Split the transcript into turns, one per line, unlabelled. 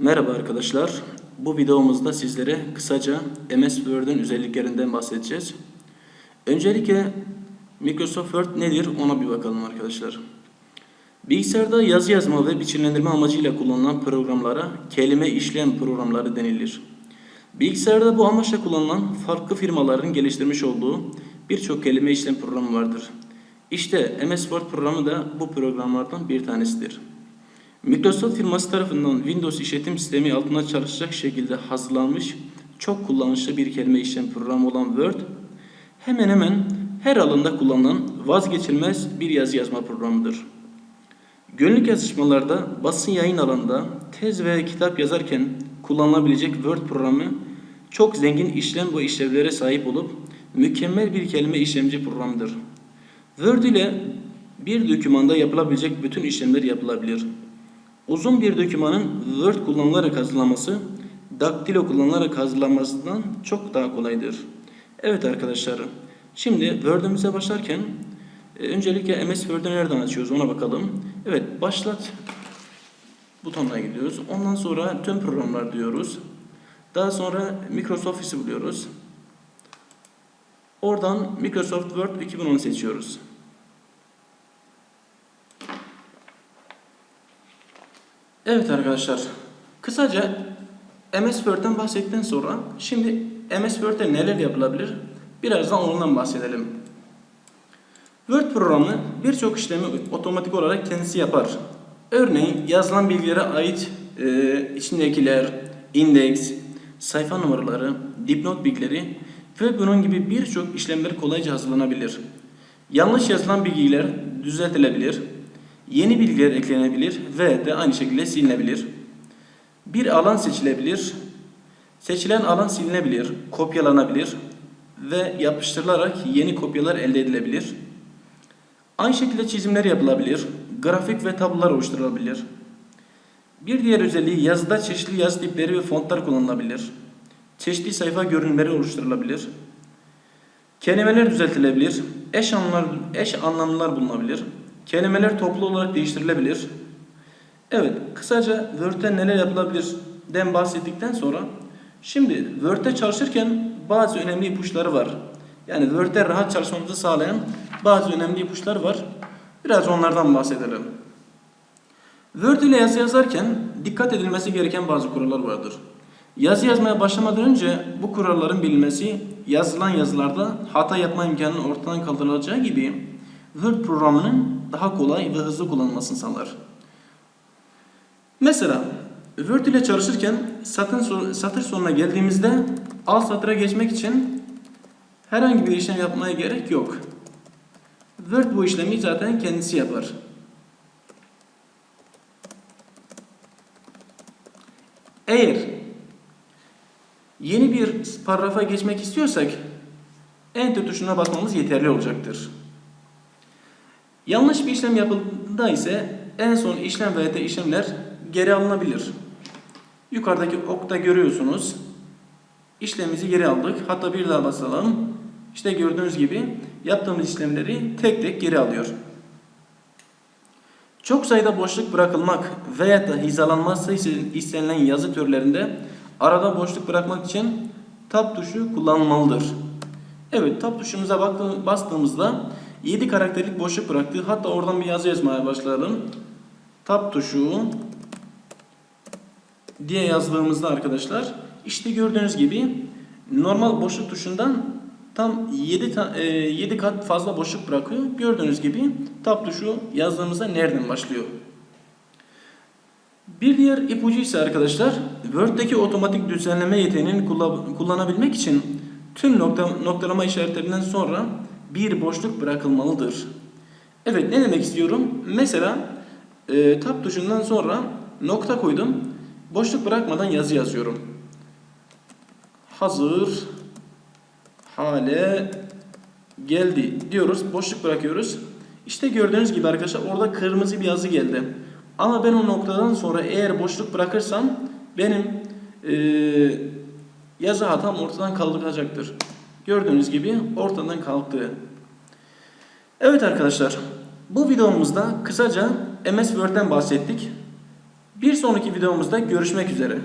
Merhaba arkadaşlar. Bu videomuzda sizlere kısaca MS Word'ün özelliklerinden bahsedeceğiz. Öncelikle Microsoft Word nedir ona bir bakalım arkadaşlar. Bilgisayarda yazı yazma ve biçimlendirme amacıyla kullanılan programlara kelime işlem programları denilir. Bilgisayarda bu amaçla kullanılan farklı firmaların geliştirmiş olduğu birçok kelime işlem programı vardır. İşte MS Word programı da bu programlardan bir tanesidir. Microsoft firması tarafından Windows işletim sistemi altında çalışacak şekilde hazırlanmış çok kullanışlı bir kelime işlem programı olan Word, hemen hemen her alanda kullanılan vazgeçilmez bir yazı yazma programıdır. Günlük yazışmalarda, basın yayın alanında, tez ve kitap yazarken kullanılabilecek Word programı çok zengin işlem ve işlevlere sahip olup mükemmel bir kelime işlemci programıdır. Word ile bir dokümanda yapılabilecek bütün işlemler yapılabilir. Uzun bir dokümanın Word kullanılarak hazırlanması, daktilo kullanılarak hazırlanmasından çok daha kolaydır. Evet arkadaşlar, şimdi Word'ümüze başlarken e, öncelikle MS Word'ü nereden açıyoruz ona bakalım. Evet, başlat butonuna gidiyoruz. Ondan sonra tüm programlar diyoruz. Daha sonra Microsoft Office'i buluyoruz. Oradan Microsoft Word 2010 seçiyoruz. Evet arkadaşlar, kısaca MS Word'den bahsettikten sonra şimdi MS Word'de neler yapılabilir? Birazdan ondan bahsedelim. Word programı birçok işlemi otomatik olarak kendisi yapar. Örneğin yazılan bilgilere ait e, içindekiler, indeks, sayfa numaraları, dipnot bilgileri ve bunun gibi birçok işlemler kolayca hazırlanabilir. Yanlış yazılan bilgiler düzeltilebilir, yeni bilgiler eklenebilir ve de aynı şekilde silinebilir. Bir alan seçilebilir, seçilen alan silinebilir, kopyalanabilir ve yapıştırılarak yeni kopyalar elde edilebilir. Aynı şekilde çizimler yapılabilir, grafik ve tablolar oluşturulabilir. Bir diğer özelliği yazıda çeşitli yazı tipleri ve fontlar kullanılabilir. Çeşitli sayfa görünümleri oluşturulabilir. Kelimeler düzeltilebilir, eş anlamlar, eş anlamlılar bulunabilir. Kelimeler toplu olarak değiştirilebilir. Evet, kısaca Word'de neler yapılabilir den bahsettikten sonra şimdi Word'de çalışırken bazı önemli ipuçları var. Yani Word'de rahat çalışmamızı sağlayan bazı önemli ipuçları var. Biraz onlardan bahsedelim. Word ile yazı yazarken dikkat edilmesi gereken bazı kurallar vardır. Yazı yazmaya başlamadan önce bu kuralların bilinmesi yazılan yazılarda hata yapma imkanının ortadan kaldırılacağı gibi Word programının daha kolay ve hızlı kullanılmasını sağlar. Mesela Word ile çalışırken satır, son- satır sonuna geldiğimizde alt satıra geçmek için herhangi bir işlem yapmaya gerek yok. Word bu işlemi zaten kendisi yapar. Eğer yeni bir paragrafa geçmek istiyorsak Enter tuşuna basmamız yeterli olacaktır. Yanlış bir işlem yapıldığında ise en son işlem veya da işlemler geri alınabilir. Yukarıdaki okta görüyorsunuz. İşlemimizi geri aldık. Hatta bir daha basalım. İşte gördüğünüz gibi yaptığımız işlemleri tek tek geri alıyor. Çok sayıda boşluk bırakılmak veya da hizalanması istenilen yazı türlerinde arada boşluk bırakmak için tab tuşu kullanılmalıdır. Evet tab tuşumuza bastığımızda 7 karakterlik boşluk bıraktı. Hatta oradan bir yazı yazmaya başlayalım. Tab tuşu diye yazdığımızda arkadaşlar işte gördüğünüz gibi normal boşluk tuşundan tam 7, ta, e, 7 kat fazla boşluk bırakıyor. Gördüğünüz gibi tab tuşu yazdığımızda nereden başlıyor? Bir diğer ipucu ise arkadaşlar Word'deki otomatik düzenleme yeteneğini kullan- kullanabilmek için tüm nokta, noktalama işaretlerinden sonra bir boşluk bırakılmalıdır. Evet ne demek istiyorum? Mesela e, tab tuşundan sonra nokta koydum. Boşluk bırakmadan yazı yazıyorum. Hazır hale geldi diyoruz. Boşluk bırakıyoruz. İşte gördüğünüz gibi arkadaşlar orada kırmızı bir yazı geldi. Ama ben o noktadan sonra eğer boşluk bırakırsam benim e, yazı hatam ortadan kalkacaktır. Gördüğünüz gibi ortadan kalktı. Evet arkadaşlar bu videomuzda kısaca MS Word'den bahsettik. Bir sonraki videomuzda görüşmek üzere.